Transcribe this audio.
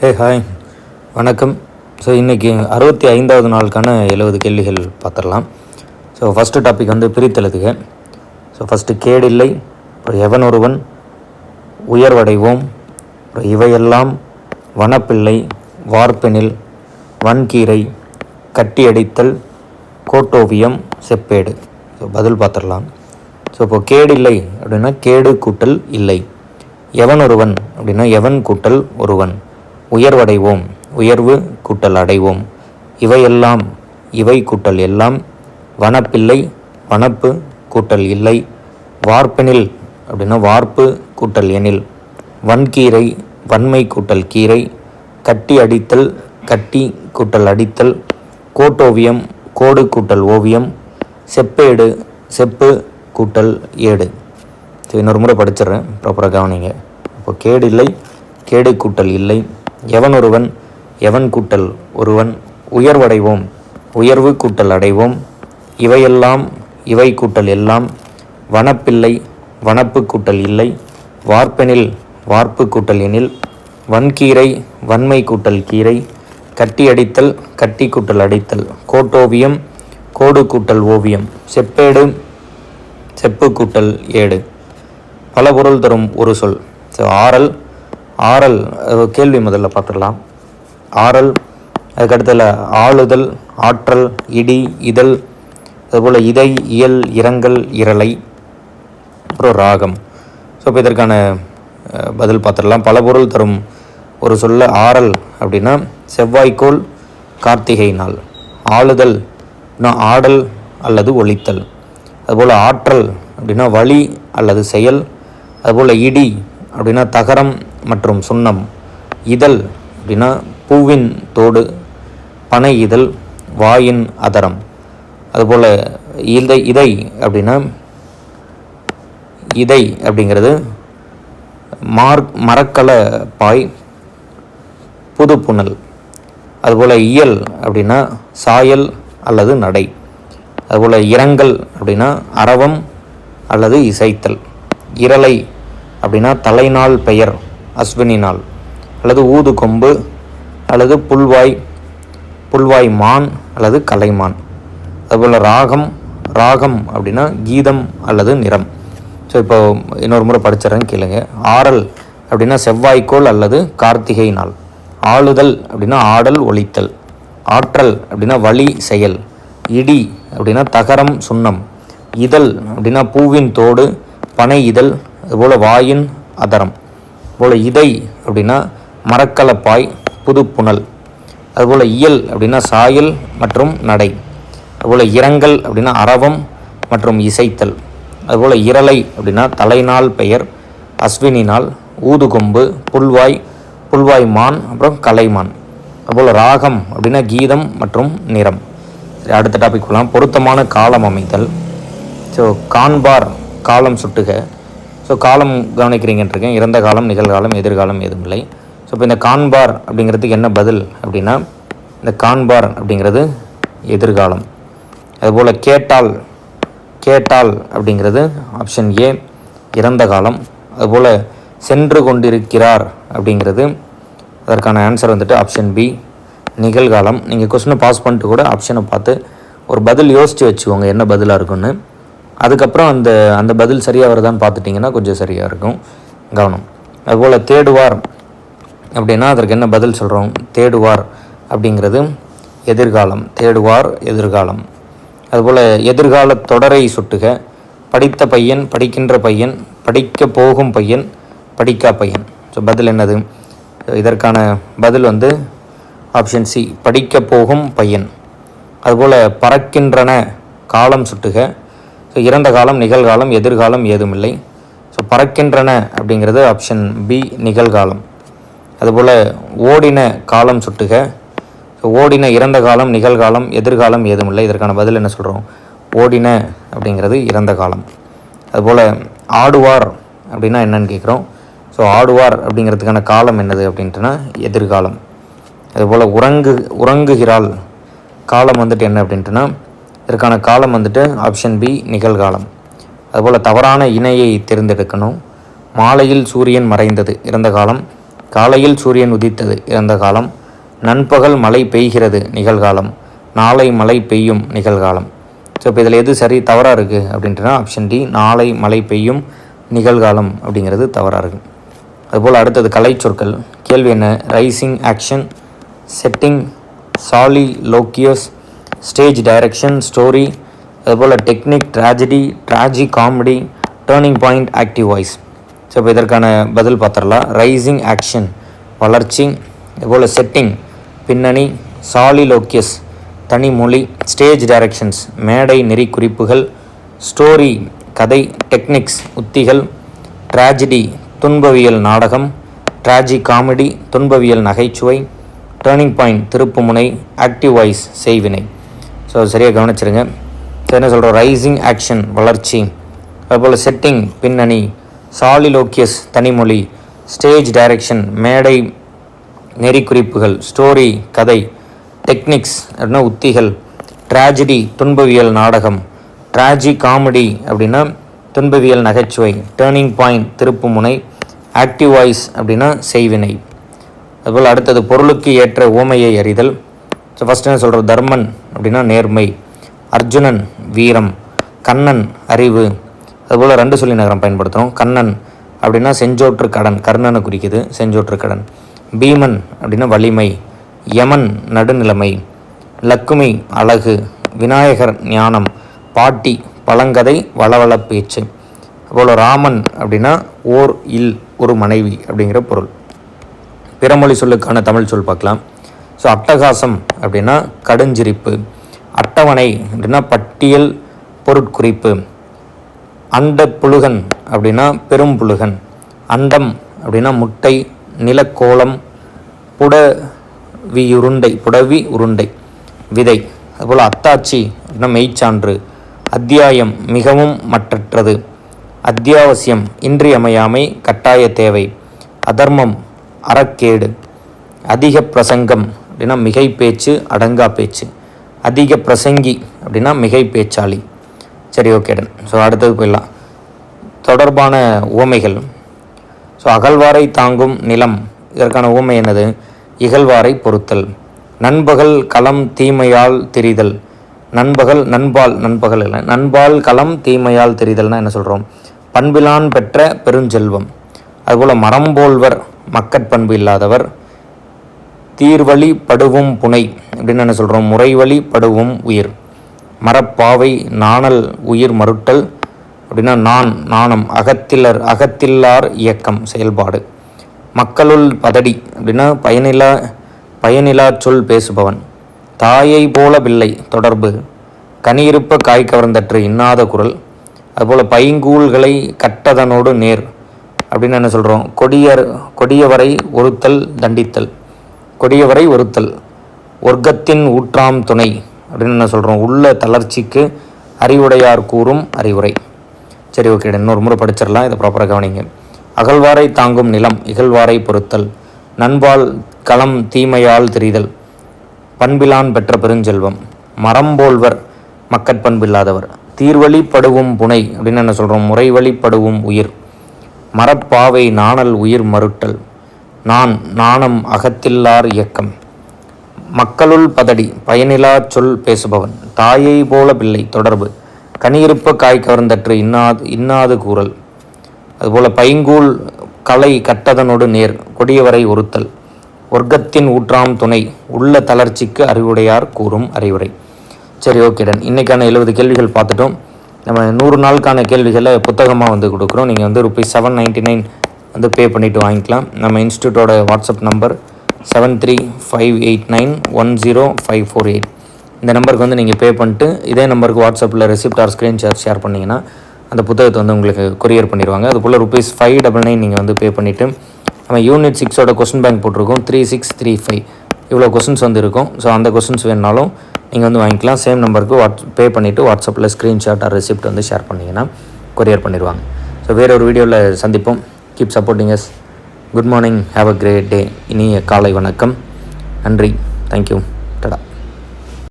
Hey hi வணக்கம். So இன்றைக்கி அறுபத்தி ஐந்தாவது நாளுக்கான எழுபது கேள்விகள் பார்த்துடலாம். ஸோ ஃபஸ்ட்டு டாபிக் வந்து பிரித்தெழுதுக. ஸோ ஃபஸ்ட்டு கேடில்லை அப்புறம் எவன் ஒருவன் உயர்வடைவோம் அப்புறம் இவையெல்லாம் வனப்பிள்ளை வார்ப்பெனில் வன்கீரை கட்டியடித்தல் கோட்டோவியம் செப்பேடு. ஸோ பதில் பார்த்துடலாம். ஸோ இப்போ கேடில்லை அப்படின்னா கேடு கூட்டல் இல்லை. எவன் ஒருவன் அப்படின்னா எவன் கூட்டல் ஒருவன். உயர்வடைவோம் உயர்வு கூட்டல் அடைவோம் இவையெல்லாம் இவை கூட்டல் எல்லாம் வனப்பில்லை வனப்பு கூட்டல் இல்லை. வார்ப்பெனில் அப்படின்னா வார்ப்பு கூட்டல் எனில். வன்கீரை வன்மை கூட்டல் கீரை. கட்டி அடித்தல் கட்டி கூட்டல் அடித்தல். கோட்டோவியம் கோடு கூட்டல் ஓவியம். செப்பேடு செப்பு கூட்டல் ஏடு. ஸோ இன்னொரு முறை படிச்சிடுறேன் ப்ராப்பராக கவனிங்க. இப்போ கேடு இல்லை கேடு கூட்டல் இல்லை. எவனொருவன் எவன் கூட்டல் ஒருவன் உயர்வடைவோம் உயர்வு கூட்டல் அடைவோம். இவையெல்லாம் இவை கூட்டல் எல்லாம் வனப்பில்லை வனப்பு கூட்டல் இல்லை வார்ப்பெனில் வார்ப்பு கூட்டல் எனில் வன்கீரை வன்மை கூட்டல் கீரை கட்டி அடித்தல் கட்டி கூட்டல் அடித்தல். கோட்டோவியம் கோடு கூட்டல் ஓவியம். செப்பேடு செப்பு கூட்டல் ஏடு. பல பொருள் தரும் ஒரு சொல். ஸோ ஆறல் ஆறல் கேள்வி முதல்ல பார்த்துடலாம். ஆறல் அதுக்கடுத்தல ஆளுதல் ஆற்றல் இடி இதழ் அதுபோல் இதை இயல் இரங்கல் இரலை அப்புறம் ராகம். ஸோ இப்போ இதற்கான பதில் பார்த்துடலாம். பல பொருள் தரும் ஒரு சொல்ல ஆறல் அப்படின்னா செவ்வாய்க்கோள் கார்த்திகை நாள். ஆளுதல் அப்படின்னா ஆடல் அல்லது ஒழித்தல் அதுபோல் ஆற்றல் அப்படின்னா வழி அல்லது செயல். அதுபோல் இடி அப்படின்னா தகரம் மற்றும் சுண்ணம் இதழ் அப்படின்னா பூவின் தோடு பனை இதழ் வாயின் அதரம். அதுபோல் இதை இதை அப்படின்னா இதை அப்படிங்கிறது மார் மரக்கல பாய் புதுப்புணல் அதுபோல் இயல் அப்படின்னா சாயல் அல்லது நடை. அதுபோல் இரங்கல் அப்படின்னா அரவம் அல்லது இசைத்தல். இரலை அப்படின்னா தலைநாள் பெயர். அஸ்வினி நாள் அல்லது ஊது கொம்பு அல்லது புல்வாய் புல்வாய் மான் அல்லது கலைமான். அதுபோல் ராகம் ராகம் அப்படின்னா கீதம் அல்லது நிறம். ஸோ இப்போ இன்னொரு முறை படிச்சிடறேன் கேளுங்க. ஆறல் அப்படின்னா செவ்வாய்க்கோள் அல்லது கார்த்திகை நாள் ஆளுதல் அப்படின்னா ஆடல் ஒழித்தல் ஆற்றல் அப்படின்னா வழி செயல். இடி அப்படின்னா தகரம் சுண்ணம். இதழ் அப்படின்னா பூவின் தோடு பனை இதழ் அதுபோல் வாயின் அதரம். அதுபோல் இதை அப்படின்னா மரக்கலப்பாய் புதுப்புணல் அதுபோல் இயல் அப்படின்னா சாயல் மற்றும் நடை. அதுபோல் இரங்கல் அப்படின்னா அரவம் மற்றும் இசைத்தல். அதுபோல் இரலை அப்படின்னா தலைநாள் பெயர் அஸ்வினி நாள் ஊதுகொம்பு புல்வாய் புல்வாய் மான் அப்புறம் கலைமான். அதுபோல் ராகம் அப்படின்னா கீதம் மற்றும் நிறம். சரி அடுத்த டாபிக் போகலாம் பொருத்தமான காலம் அமைத்தல். ஸோ காண்பார் காலம் சுட்டுக. ஸோ காலம் கவனிக்கிறீங்கன்றிருக்கேன். இறந்த காலம் நிகழ்காலம் எதிர்காலம் எதுவும் இல்லை. ஸோ இப்போ இந்த காண்பார் அப்படிங்கிறதுக்கு என்ன பதில் அப்படின்னா இந்த காண்பார் அப்படிங்கிறது எதிர்காலம். அதுபோல் கேட்டால் கேட்டால் அப்படிங்கிறது ஆப்ஷன் ஏ இறந்த காலம். அதுபோல் சென்று கொண்டிருக்கிறார் அப்படிங்கிறது அதற்கான ஆன்சர் வந்துட்டு ஆப்ஷன் பி நிகழ்காலம். நீங்கள் கொஸ்டினை பாஸ் பண்ணிட்டு கூட ஆப்ஷனை பார்த்து ஒரு பதில் யோசித்து வச்சுக்கோங்க என்ன பதிலாக இருக்குன்னு அதுக்கப்புறம் அந்த அந்த பதில் சரியாக வருதான்னு பார்த்துட்டிங்கன்னா கொஞ்சம் சரியாக இருக்கும். கவனம். அதுபோல் தேடுவார் அப்படின்னா அதற்கு என்ன பதில் சொல்கிறோம் தேடுவார் அப்படிங்கிறது எதிர்காலம். தேடுவார் எதிர்காலம். அதுபோல் எதிர்கால தொடரை சுட்டுக. படித்த பையன் படிக்கின்ற பையன் படிக்க போகும் பையன் படிக்கா பையன். ஸோ பதில் என்னது? இதற்கான பதில் வந்து ஆப்ஷன் சி படிக்க போகும் பையன். அதுபோல் பறக்கின்றன காலம் சுட்டுக. ஸோ இறந்த காலம் நிகழ்காலம் எதிர்காலம் ஏதுமில்லை. ஸோ பறக்கின்றன அப்படிங்கிறது ஆப்ஷன் பி நிகழ்காலம். அதுபோல் ஓடின காலம் சுட்டுக. ஸோ ஓடின இறந்த காலம் நிகழ்காலம் எதிர்காலம் ஏதுமில்லை. இதற்கான பதில் என்ன சொல்கிறோம் ஓடின அப்படிங்கிறது இறந்த காலம். அதுபோல் ஆடுவார் அப்படின்னா என்னன்னு கேட்குறோம். ஸோ ஆடுவார் அப்படிங்கிறதுக்கான காலம் என்னது அப்படின்ட்டுனா எதிர்காலம். அதுபோல் உறங்கு உறங்குகிறாள். காலம் வந்துட்டு என்ன அப்படின்ட்டுனா இதற்கான காலம் வந்துட்டு ஆப்ஷன் பி நிகழ்காலம். அதுபோல் தவறான இணையை தேர்ந்தெடுக்கணும். மாலையில் சூரியன் மறைந்தது இறந்த காலம். காலையில் சூரியன் உதித்தது இறந்த காலம். நண்பகல் மழை பெய்கிறது நிகழ்காலம். நாளை மழை பெய்யும் நிகழ்காலம். ஸோ இப்போ இதில் எது சரி தவறாக இருக்குது அப்படின்ட்டுனா ஆப்ஷன் டி நாளை மழை பெய்யும் நிகழ்காலம் அப்படிங்கிறது தவறாக இருக்குது அதுபோல் அடுத்தது கலை சொற்கள் கேள்வி என்ன? Rising action setting soliloquies stage direction story அதுபோல் technique tragedy tragicomedy turning point active voice. So இப்போ இதற்கான பதில் பார்த்துடலாம் ரைசிங் ஆக்ஷன் வளர்ச்சி அதுபோல் செட்டிங் பின்னணி சாலிலோக்கியஸ் தனிமொழி ஸ்டேஜ் டைரக்ஷன்ஸ் மேடை நெறி குறிப்புகள் ஸ்டோரி கதை டெக்னிக்ஸ் உத்திகள் ட்ராஜடி துன்பவியல் நாடகம் ட்ராஜி காமெடி துன்பவியல் நகைச்சுவை டேர்னிங் பாயிண்ட் திருப்புமுனை ஆக்டிவ் வாய்ஸ் செய்வினை. ஸோ சரியாக கவனிச்சிருங்க. என்ன சொல்கிறோம் ரைசிங் ஆக்ஷன் வளர்ச்சி. அதுபோல் செட்டிங் பின்னணி சாலிலோக்கியஸ் தனிமொழி ஸ்டேஜ் டைரக்ஷன் மேடை நெறிக்குறிப்புகள் ஸ்டோரி கதை டெக்னிக்ஸ் அப்படின்னா உத்திகள் ட்ராஜடி துன்பவியல் நாடகம் ட்ராஜி காமெடி அப்படின்னா துன்பவியல் நகைச்சுவை டேர்னிங் பாயிண்ட் திருப்புமுனை ஆக்டிவ் வாய்ஸ் அப்படின்னா செய்வினை. அதுபோல் அடுத்தது பொருளுக்கு ஏற்ற ஓமையை அறிதல் ஸோ ஃபஸ்ட் என்ன சொல்கிறோம் தர்மன் அப்படின்னா நேர்மை அர்ஜுனன் வீரம் கண்ணன் அறிவு. அதுபோல் ரெண்டு சொல்லி நகரம் பயன்படுத்துகிறோம் கண்ணன் அப்படின்னா செஞ்சோற்று கடன் கர்ணனை குறிக்குது செஞ்சோற்று கடன். பீமன் அப்படின்னா வலிமை யமன் நடுநிலைமை. லக்குமி அழகு விநாயகர் ஞானம் பாட்டி பழங்கதை வளவள பேச்சு. அதுபோல் ராமன் அப்படின்னா ஓர் இல் ஒரு மனைவி அப்படிங்கிற பொருள். பிறமொழி சொல்லுக்கான தமிழ் சொல் பார்க்கலாம். ஸோ அட்டகாசம் அப்படின்னா கடுஞ்சிரிப்பு. அட்டவணை அப்படின்னா பட்டியல் பொருட்குறிப்பு. அண்ட புழுகன் அப்படின்னா பெரும்புழுகன் அண்டம் அப்படின்னா முட்டை நிலக்கோளம் புடவி உருண்டை புடவி உருண்டை விதை. அதுபோல் அத்தாட்சி அப்படின்னா மெய்ச்சான்று. அத்தியாயம் மிகவும் மற்றற்றது. அத்தியாவசியம் இன்றியமையாமை கட்டாய தேவை. அதர்மம் அறக்கேடு. அதிக பிரசங்கம் அப்படின்னா மிகை பேச்சு அடங்கா பேச்சு அதிக பிரசங்கி அப்படின்னா மிகை பேச்சாளி சரி ஓகேடன் ஸோ அடுத்தது போயிடலாம். தொடர்பான உவமைகள். ஸோ அகழ்வாரை தாங்கும் நிலம். இதற்கான உவமை என்னது? இகழ்வாரை பொறுத்தல் நண்பகல் களம் தீமையால் திரிதல். நண்பகல் நண்பால் நண்பகல் இல்லை. நண்பால் களம் தீமையால் திரிதல்னா என்ன சொல்கிறோம் பண்பிலான் பெற்ற பெருஞ்செல்வம். அதுபோல் மரம்போல்வர் மக்கட்பண்பு இல்லாதவர். தீர்வழி படுவும் புனை அப்படின்னு என்ன சொல்கிறோம் முறைவழி படுவும் உயிர். மரப்பாவை நாணல் உயிர் மறுட்டல் அப்படின்னா நான் நாணம் அகத்தில்லர் அகத்தில்லார் இயக்கம் செயல்பாடு. மக்களுள் பதடி அப்படின்னா பயனிலா பயனிலா சொல் பேசுபவன். தாயை போல பிள்ளை தொடர்பு. கனியிருப்ப காய் கவர்ந்தற்று இன்னாத குரல். அதுபோல் பைங்கூல்களை கட்டதனோடு நேர் அப்படின்னு என்ன சொல்கிறோம் கொடியர் கொடியவரை ஒருத்தல் தண்டித்தல். கொடியவரை ஒருத்தல் ஒர்க்கத்தின் ஊற்றாம் துணை அப்படின்னு என்ன சொல்கிறோம் உள்ள தளர்ச்சிக்கு அறிவுடையார் கூறும் அறிவுரை. சரி ஓகே இன்னொரு முறை படிச்சிடலாம் இதை ப்ராப்பராக கவனிங்க. அகழ்வாரை தாங்கும் நிலம் இகழ்வாரை பொறுத்தல் நண்பால் களம் தீமையால் தெரிதல் பண்பிலான் பெற்ற பெருஞ்செல்வம் மரம் போல்வர் மக்கட்பண்பில்லாதவர் தீர்வழிப்படுவும் புனை அப்படின்னு என்ன சொல்கிறோம் முறைவழிப்படுவும் உயிர் மரப்பாவை நாணல் உயிர் மறுட்டல் நான் நாணம் அகத்தில்லார் இயக்கம். மக்களுள் பதடி பயனிலா சொல் பேசுபவன். தாயை போல பிள்ளை தொடர்பு. கனியிருப்ப காய் கவர்ந்தற்று இன்னாது இன்னாது கூறல். அதுபோல் பைங்கூல் கலை கட்டதனோடு நேர் கொடியவரை ஒருத்தல். ஒர்க்கத்தின் ஊற்றாம் துணை உள்ள தளர்ச்சிக்கு அறிவுடையார் கூறும் அறிவுரை. சரி ஓகேடன் இன்றைக்கான எழுபது கேள்விகள் பார்த்துட்டோம். நம்ம நூறு நாளுக்கான கேள்விகளை புத்தகமாக வந்து கொடுக்குறோம். நீங்கள் வந்து ருபீஸ் செவன் நைன்ட்டி நைன் வந்து பே பண்ணிவிட்டு வாங்கிக்கலாம். நம்ம இன்ஸ்டியூட்டோட WhatsApp number seven three five eight nine one zero five four eight இந்த நம்பருக்கு வந்து நீங்கள் பே பண்ணிட்டு இதே நம்பருக்கு வாட்ஸ்அப்பில் receipt or screen share share பண்ணிங்கன்னா அந்த புத்தகத்தை வந்து உங்களுக்கு கொரியர் பண்ணிடுவாங்க. அதுபோல் ருபீஸ் ஃபைவ் டபுள் நைன் நீங்கள் வந்து பே பண்ணிவிட்டு நம்ம யூனிட் சிக்ஸோட கொஸ்டின் பேங்க் போட்டிருக்கோம். த்ரீ சிக்ஸ் த்ரீ ஃபைவ் இவ்வளோ கொஸ்டின்ஸ் வந்து இருக்கும். ஸோ அந்த கொஸ்டின்ஸ் வேணுனாலும் நீங்கள் வந்து வாங்கிக்கலாம். சேம் நம்பருக்கு வாட்ஸ் பே பண்ணிவிட்டு வாட்ஸ்அப்பில் ஸ்க்ரீன்ஷாட் ஆர் ரெசிப்ட் வந்து ஷேர் பண்ணிங்கன்னா கொரியர் பண்ணிடுவாங்க. ஸோ வேற ஒரு வீடியோவில் சந்திப்போம். Keep supporting us good morning have a great day இனிய காலை வணக்கம். நன்றி. தேங்க்யூ